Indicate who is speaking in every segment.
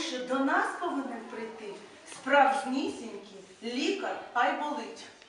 Speaker 1: що до нас повинен прийти справжнісінький лікар Айболить. Хто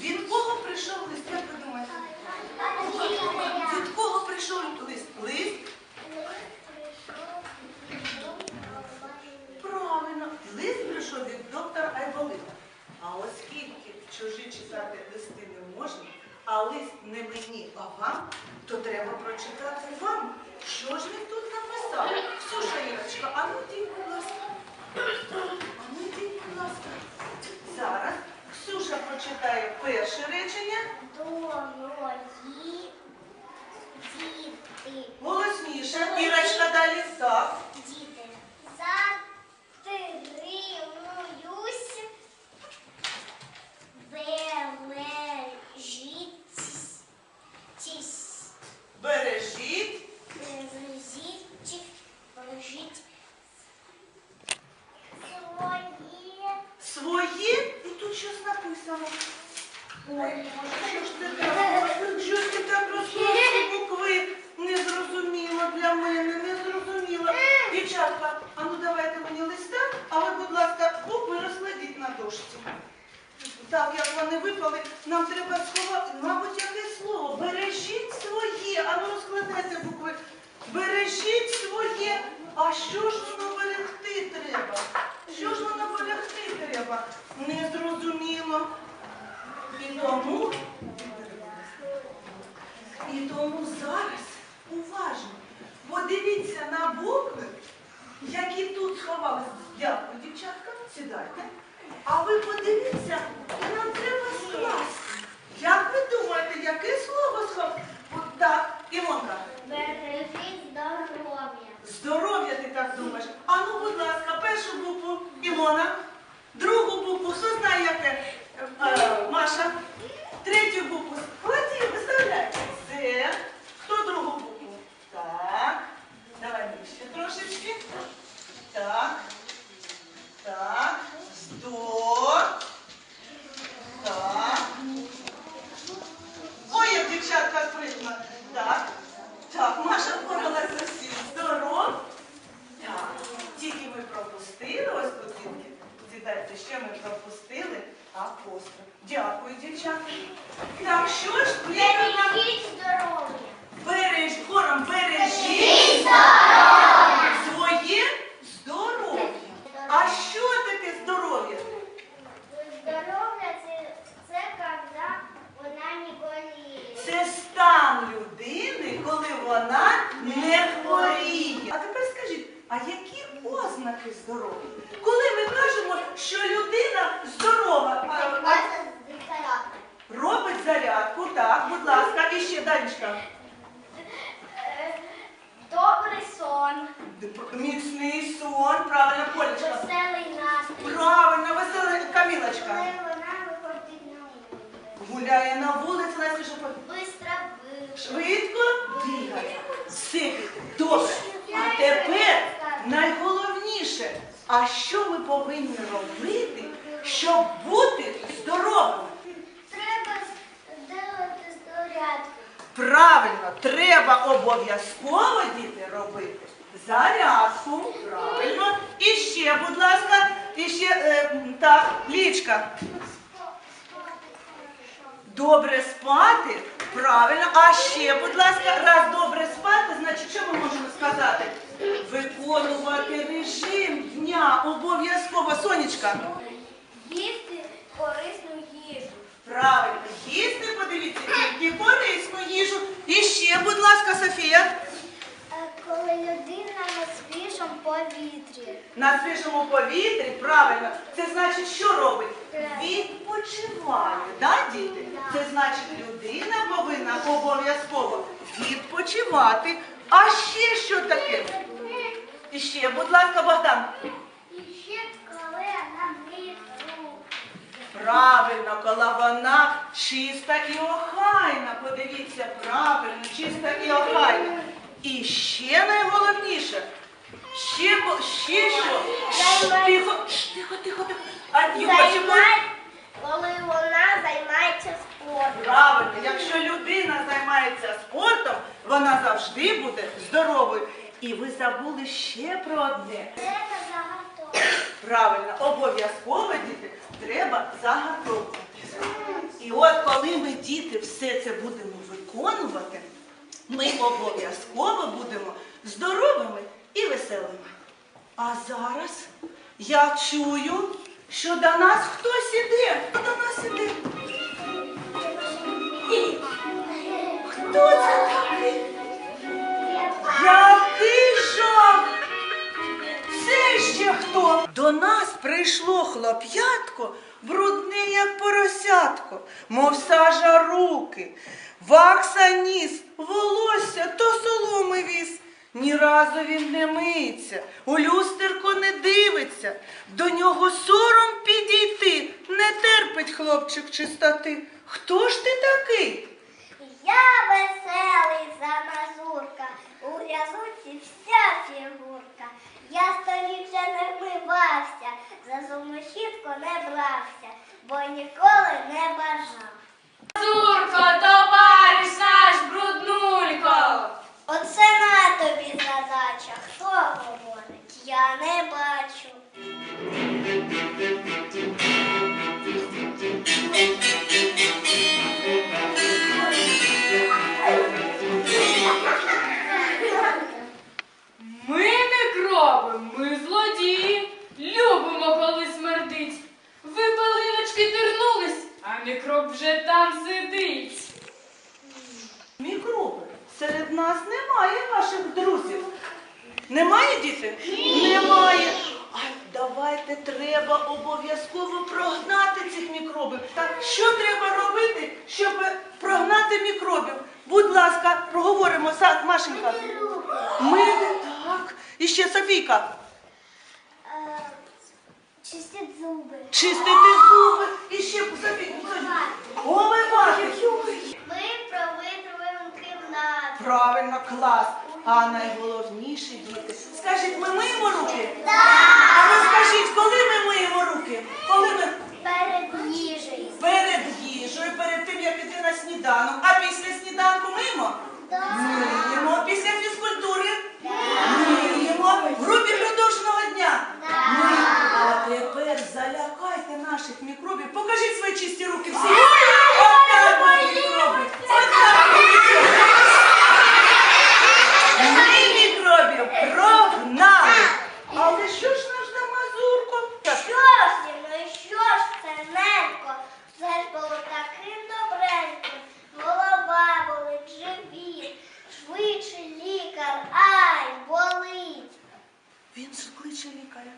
Speaker 1: від кого прийшов лист? Як ви думаєте? Від кого прийшов лист? Лист Правильно, лист прийшов від доктора Айболита. А оскільки чужі читати листи не можна, а лист не мені, а вам, то треба прочитати вам. Що ж він тут написав? Ксюша Ірочка, а ну йдіть, будь ласка. А ну йдіть, будь ласка. Зараз Ксюша перше речення. Голосніше. Ірочка далі так.
Speaker 2: Затримуюсь, бережіть,
Speaker 1: Бережіть.
Speaker 2: бережіть, бережіть своє
Speaker 1: Своє, і тут щось написано. Ой, що ж це таке? Що ж ти так букви? Незрозуміло для мене, незрозуміло. Дівчатка, а ну давайте мені листа, а будь ласка, букви розкладіть на дошці. Так, як вони випали, нам треба сховати, мабуть, яке слово. Бережіть своє. А ну розкладайте букви. Бережіть своє. А що ж воно берегти треба? Що ж воно берегти треба? Незрозуміло. І тому, і тому зараз уважно подивіться на букви, які тут сховалися. Дякую, дівчатка, сідайте. А ви подивіться, нам треба скласти. Правильно,
Speaker 2: треба
Speaker 1: обов'язково діти робити зарядку. Правильно. І ще, будь ласка, і ще е, так, лічка. Добре спати, правильно. А ще, будь ласка, раз добре спати, значить, що ми можемо сказати? Виконувати режим дня обов'язково. Сонечка.
Speaker 2: Їсти корисну.
Speaker 1: Правильно, їсти, подивіться, тільки корисну їжу. І ще будь ласка, Софія.
Speaker 2: Е, Коли людина на свіжому повітрі.
Speaker 1: На свіжому повітрі, правильно, це значить, що робить?
Speaker 2: Так.
Speaker 1: Відпочиває, да, діти? Це значить, людина повинна обов'язково відпочивати. А ще що таке? І ще, будь ласка, Богдан.
Speaker 2: І ще коли на місцю.
Speaker 1: Правильно, коли вона чиста і охайна. Подивіться, правильно, чиста і охайна. І ще найголовніше, ще, ще що? Тихо, тихо, тихо, тихо. А Юрчику,
Speaker 2: коли вона займається спортом.
Speaker 1: Правильно, якщо людина займається спортом, вона завжди буде здоровою. І ви забули ще про одне. Правильно, обов'язково діти треба заготовувати. І от коли ми діти все це будемо виконувати, ми обов'язково будемо здоровими і веселими. А зараз я чую, що до нас хтось іде. Хто до нас іде? Хто До нас прийшло хлоп'ятко, брудне, як поросятко, мов сажа руки, вакса ніс, волосся то соломи віз. Ні разу він не миється, у люстерко не дивиться, до нього сором підійти, не терпить хлопчик чистоти. Хто ж ти такий?
Speaker 2: Я веселий замазурка, у грязуці вся фігурка. Я бо ніколи не бажав.
Speaker 3: Зурко, мікроб вже там сидить.
Speaker 1: Мікроби. Серед нас немає ваших друзів. Немає діти? Немає. А давайте треба обов'язково прогнати цих мікробів. Так що треба робити, щоб прогнати мікробів? Будь ласка, проговоримо, Машенька. Мити, так. І ще Софійка.
Speaker 2: Чистить зуби.
Speaker 1: Чистити зуби. І ще Софійка. Умивати.
Speaker 2: Ми провитруємо кімнату.
Speaker 1: Правильно, клас. А найголовніше, діти, скажіть, ми миємо руки?
Speaker 2: Так.
Speaker 1: А ви скажіть, коли ми миємо руки? Коли ми
Speaker 2: Перед їжею.
Speaker 1: перед їжею, перед тим, як іти на сніданок, а після сніданку миємо? Миємо. Після фізкультури? Миємо. В групі продовженого дня? Миємо. А тепер залякайте наших мікробів. Покажіть свої чисті руки всі. Отак от мікроби. Отак от мікроби. Ми мікробів прогнали. Але що ж наш на мазурко?
Speaker 2: Що ж зі мною, що ж це ненько? Це ж було таким добреньким. Голова болить, живіт, швидше лікар, ай, болить.
Speaker 1: Він кличе лікаря.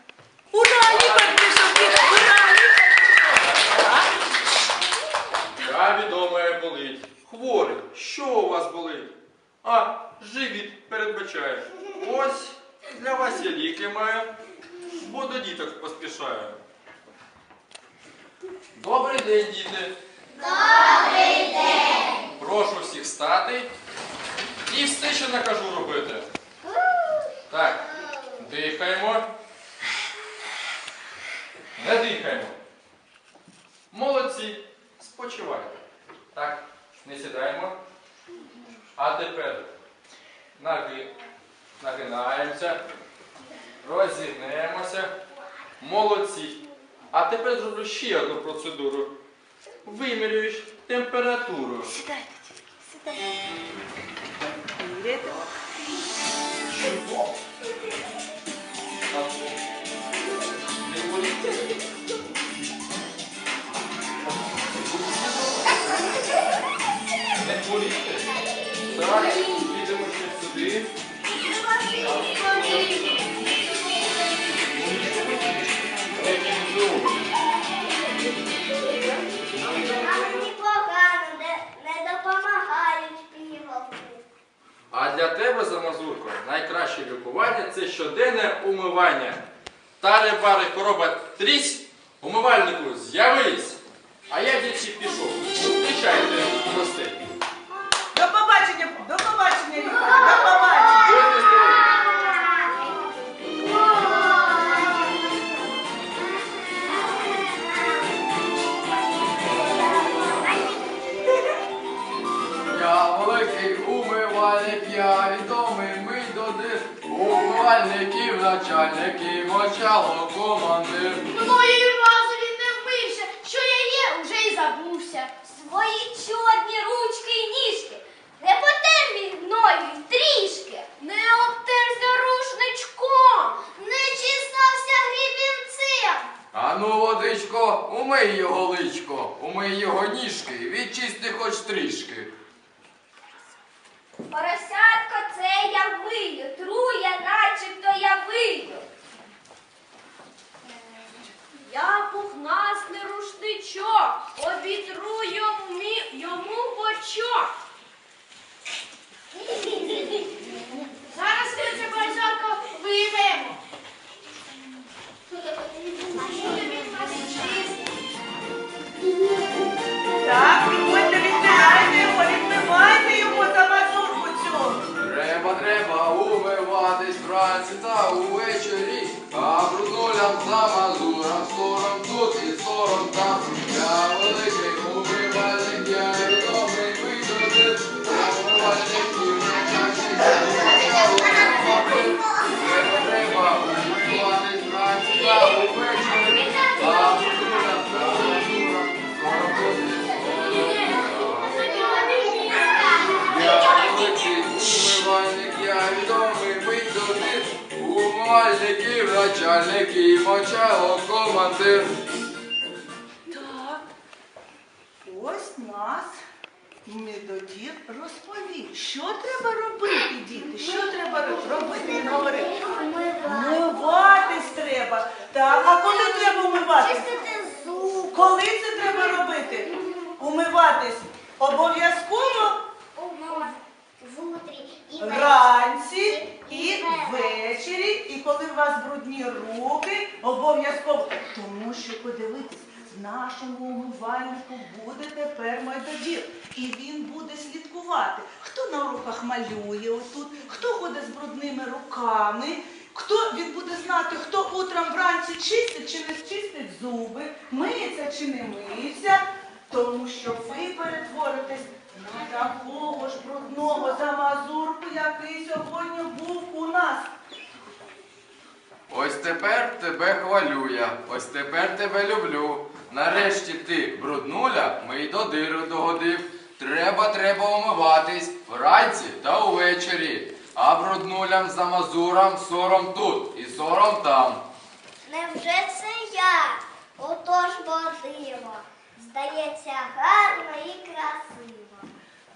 Speaker 1: Ура, лікар пішов, лікар, ура!
Speaker 4: Я відомая болить. Хворий, що у вас болить? А, живіт передбачає. Ось для вас я ліки маю, бо до діток поспішаю. Добрий день, діти. Добрий день. Прошу всіх стати і все, що накажу робити. Так, дихаємо. Не дихаємо. Молодці, спочивайте. Так, не сідаємо. А тепер наги, нагинаємося, розігнемося. Молодці. А тепер зроблю ще одну процедуру. Вимірюєш температуру.
Speaker 1: Вірите?
Speaker 4: Не трісь, умивальнику з'явись. А я дівчі пішов. Зустрічайте гостей.
Speaker 1: До побачення, до побачення, до побачення.
Speaker 5: Я великий умивальник, я відомий мий додир. Умивальників, начальників, мочало командир.
Speaker 2: Мною разові не вмився, що я є, уже й забувся. Свої чорні ручки й ніжки, не потер мій гною й трішки, не обтерся рушничком, не чесався грібінцем.
Speaker 5: Ану, водичко, умий його личко, умий його ніжки, відчисти хоч трішки. Умивальників, начальників, мочало командир.
Speaker 1: Так, ось нас медодір розповів, що треба робити, діти, що треба ро- робити, він говорив. Умиватись треба. Так, а коли треба умиватись?
Speaker 2: Чистити зуб.
Speaker 1: Коли це треба робити? Умиватись обов'язково
Speaker 2: Вутрі і
Speaker 1: вранці і ввечері, і коли у вас брудні руки, обов'язково. Тому що подивитись, в нашому умивальнику буде тепер майдодір. І він буде слідкувати, хто на уроках малює отут, хто ходить з брудними руками. Хто він буде знати, хто утром вранці чистить чи не чистить зуби, миється чи не миється, тому що ви перетворитесь на такого ж брудного замазурку, який сьогодні був у нас.
Speaker 5: Ось тепер тебе хвалю я, ось тепер тебе люблю. Нарешті ти, бруднуля, мий до диру догодив. Треба, треба умиватись вранці та увечері. А бруднулям за мазурам сором тут і сором там.
Speaker 2: Невже це я? Отож бодиво. Здається, гарно і красиво.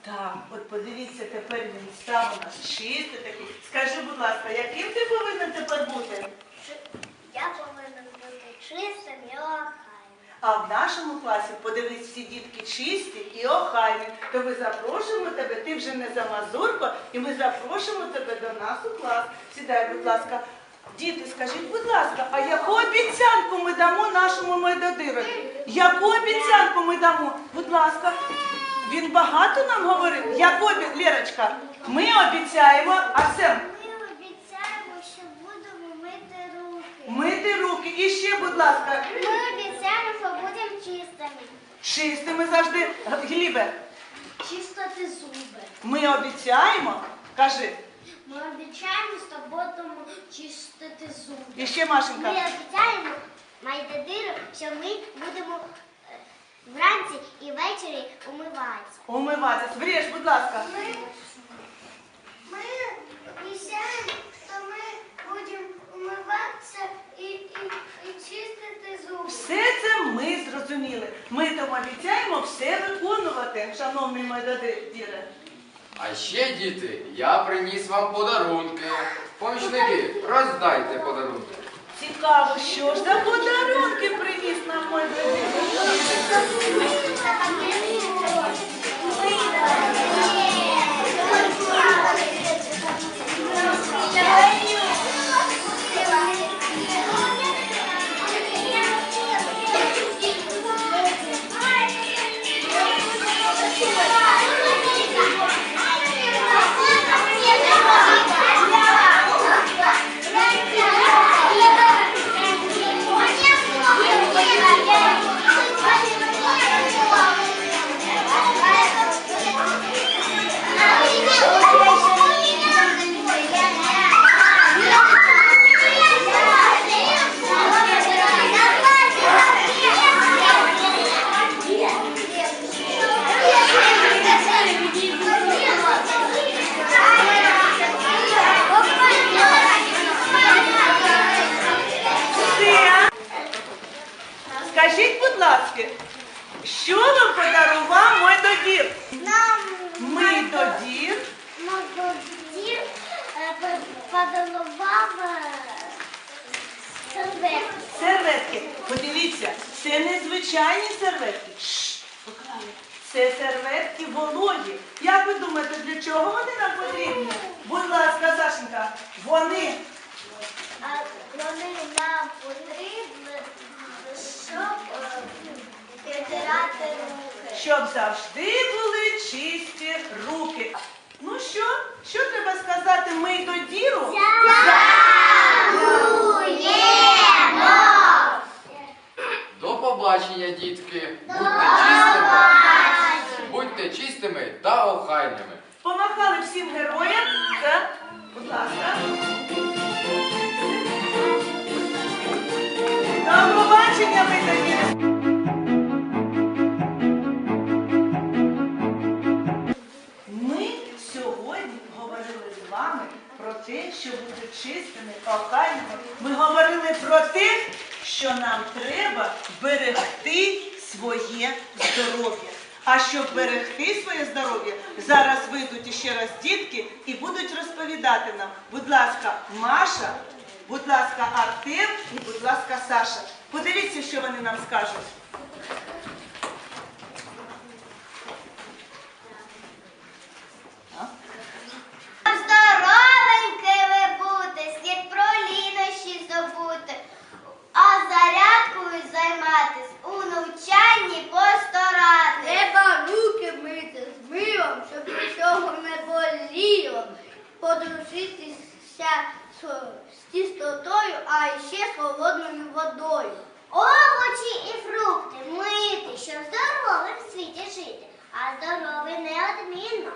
Speaker 1: Так, от подивіться, тепер він став у нас чистий такий. Скажи, будь ласка, яким ти повинен тепер бути?
Speaker 2: Я повинен бути чистим і охайним.
Speaker 1: А в нашому класі, подивись, всі дітки чисті і охайні. То ми запрошуємо тебе, ти вже не за мазурко, і ми запрошуємо тебе до нас у клас. Сідай, будь ласка. Діти, скажіть, будь ласка, а яку обіцянку ми дамо нашому медодирові? Яку обіцянку ми дамо? Будь ласка. Він багато нам говорив? Яку обі- Лєрочка, ми обіцяємо, Арсен,
Speaker 2: Ми обіцяємо, що будемо мити руки.
Speaker 1: Мити руки. І ще, будь ласка,
Speaker 2: Ми обіцяємо, що будемо чистими.
Speaker 1: чистими завжди. Глібе,
Speaker 2: Чистити зуби.
Speaker 1: ми обіцяємо, кажи.
Speaker 2: Ми обіцяємо, що будемо чистити зуби.
Speaker 1: І ще
Speaker 2: Ми
Speaker 1: Машенька.
Speaker 2: обіцяємо, Майдадиру, що ми будемо е, вранці і ввечері умиватися.
Speaker 1: Умиватись. Вріж, будь ласка.
Speaker 2: Ми, ми обіцяємо, що ми будемо умиватися і, і, і чистити зуби.
Speaker 1: Все це ми зрозуміли. Ми тому обіцяємо все виконувати, шановний Майдадире.
Speaker 5: А ще, діти, я приніс вам подарунки. Помічники, роздайте подарунки.
Speaker 1: Цікаво, що ж за подарунки приніс нам Майдадир? Серветки. Подивіться, це не звичайні серветки. Шш, поклали. Це серветки вологі. Як ви думаєте, для чого вони нам потрібні? Будь ласка, Сашенька, вони
Speaker 2: А вони нам потрібні, щоб е, витирати руки.
Speaker 1: щоб завжди були чисті руки. Ну що? Що треба сказати? Ми до ділу?
Speaker 5: До побачення, дітки. Будьте чистими. Будьте чистими та охайними.
Speaker 1: Помахали всім героям. Так, будь ласка. До побачення ми. Ми те, що бути чистими, охайними. Ми говорили про те, що нам треба берегти своє здоров'я. А щоб берегти своє здоров'я, зараз вийдуть іще раз дітки і будуть розповідати нам, будь ласка, Маша, будь ласка, Артем і будь ласка, Саша. Подивіться, що вони нам скажуть.
Speaker 2: Здоровенькими бути, слід про лінощі забути, а зарядкою займатись, у навчанні постаратись.
Speaker 6: Треба руки мити з милом, щоб нічого не боліло. Подружитися з, тістотою, а ще з холодною водою.
Speaker 2: Овочі і фрукти мити, щоб здоровим в світі жити, а здоровий неодмінно.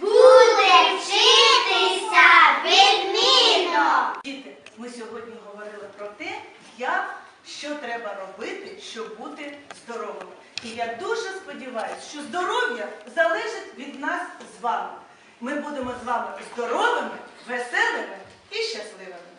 Speaker 2: Буде вчитися відмінно.
Speaker 1: Діти, ми сьогодні говорили про те, як що треба робити, щоб бути здоровими. І я дуже сподіваюся, що здоров'я залежить від нас з вами. Ми будемо з вами здоровими, веселими Ixi, acelerando.